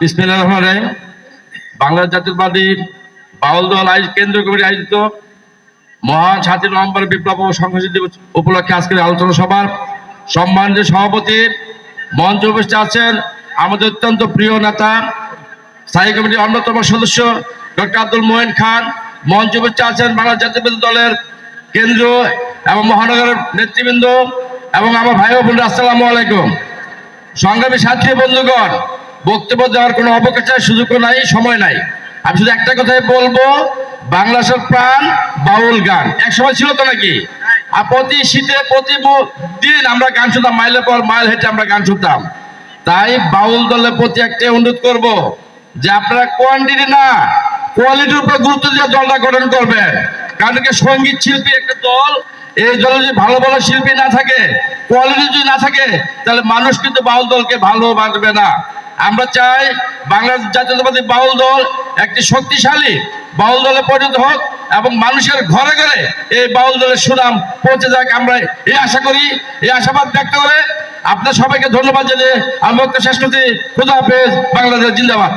বিসমিল্লাহ রহমান রহিম। বাংলাদেশ বাউল দল আয়োজ কেন্দ্রীয় কমিটি আয়োজিত মহান সাতই নভেম্বর বিপ্লব ও সংঘর্ষ দিবস উপলক্ষে আজকের আলোচনা সভার সম্মানিত সভাপতি মঞ্চ উপস্থিত আছেন আমাদের অত্যন্ত প্রিয় নেতা, স্থায়ী কমিটির অন্যতম সদস্য ডক্টর আব্দুল মোহেন খান। মঞ্চ উপস্থিত আছেন বাংলাদেশ জাতীয়বাদী দলের কেন্দ্রীয় এবং মহানগরের নেতৃবৃন্দ এবং আমার ভাই বোনরা, আসসালামু আলাইকুম। সংগ্রামী সাথী বন্ধুগণ বক্তব্য দেওয়ার কোনো অবকাশের সুযোগও নাই, সময় নাই। আমি শুধু একটা কথাই বলব বাংলাদেশের প্রাণ, বাউল গান। এক সময় ছিল তো নাকি? আর প্রতি শীতে, প্রতি দিন আমরা গান শুনতাম, মাইলের পর মাইল হেঁটে আমরা গান শুনতাম। তাই বাউল দলের প্রতি একটা অনুরোধ করব যে আপনারা কোয়ান্টিটি না, কোয়ালিটির উপর গুরুত্ব দিয়ে দলটা গঠন করবেন। কারণ কি সংগীত শিল্পী একটা দল, এই দলে যদি ভালো ভালো শিল্পী না থাকে, কোয়ালিটি যদি না থাকে, তাহলে মানুষ কিন্তু বাউল দলকে ভালো বাঁধবে না। আমরা চাই বাংলাদেশ জাতীয়তাবাদী বাউল দল একটি শক্তিশালী বাউল দলে পরিণত হোক এবং মানুষের ঘরে ঘরে এই বাউল দলের সুনাম পৌঁছে যাক আমরা। এই আশা করি, এই আশাবাদ ব্যক্ত করে আপনার সবাইকে ধন্যবাদ জানিয়ে আমি শেষ করছি। খুদা হাফেজ, বাংলাদেশ জিন্দাবাদ।